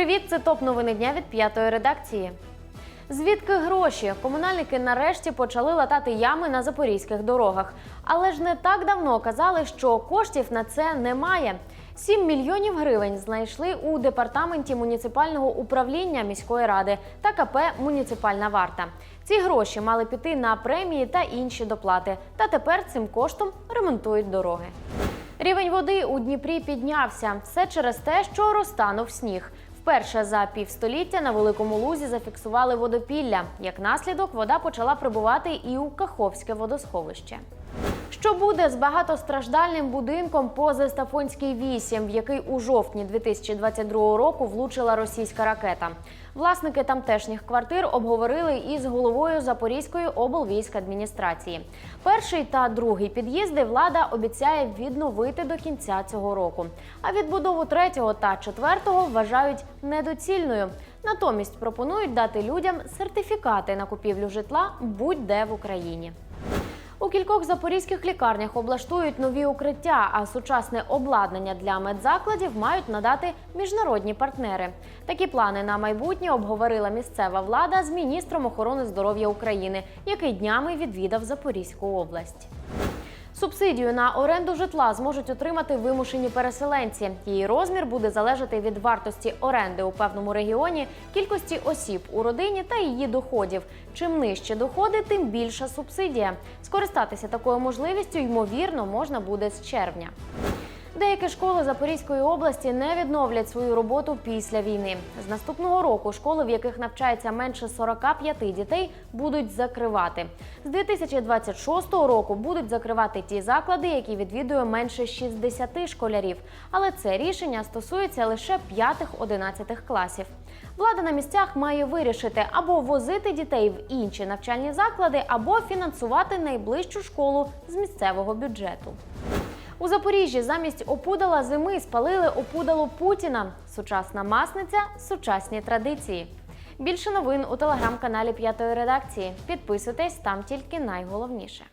Привіт, це топ новини дня від п'ятої редакції. Звідки гроші? Комунальники нарешті почали латати ями на запорізьких дорогах. Але ж не так давно казали, що коштів на це немає. 7 мільйонів гривень знайшли у департаменті муніципального управління міської ради та КП Муніципальна варта. Ці гроші мали піти на премії та інші доплати. Та тепер цим коштом ремонтують дороги. Рівень води у Дніпрі піднявся. Все через те, що розтанув сніг. Вперше за півстоліття на великому лузі зафіксували водопілля. Як наслідок, вода почала прибувати і у Каховське водосховище. Що буде з багатостраждальним будинком по Зестафонській 8, в який у жовтні 2022 року влучила російська ракета? Власники тамтешніх квартир обговорили із головою Запорізької облвійськадміністрації. Перший та другий під'їзди влада обіцяє відновити до кінця цього року. А відбудову третього та четвертого вважають недоцільною. Натомість пропонують дати людям сертифікати на купівлю житла будь-де в Україні. Кількох запорізьких лікарнях облаштують нові укриття, а сучасне обладнання для медзакладів мають надати міжнародні партнери. Такі плани на майбутнє обговорила місцева влада з міністром охорони здоров'я України, який днями відвідав Запорізьку область. Субсидію на оренду житла зможуть отримати вимушені переселенці. Її розмір буде залежати від вартості оренди у певному регіоні, кількості осіб у родині та її доходів. Чим нижче доходи, тим більша субсидія. Скористатися такою можливістю ймовірно можна буде з червня. Деякі школи Запорізької області не відновлять свою роботу після війни. З наступного року школи, в яких навчається менше 45 дітей, будуть закривати. З 2026 року будуть закривати ті заклади, які відвідує менше 60 школярів. Але це рішення стосується лише 5-11 класів. Влада на місцях має вирішити або возити дітей в інші навчальні заклади, або фінансувати найближчу школу з місцевого бюджету. У Запоріжжі замість опудала зими спалили опудало Путіна. Сучасна масниця, сучасні традиції. Більше новин у телеграм-каналі П'ятої редакції. Підписуйтесь там тільки найголовніше.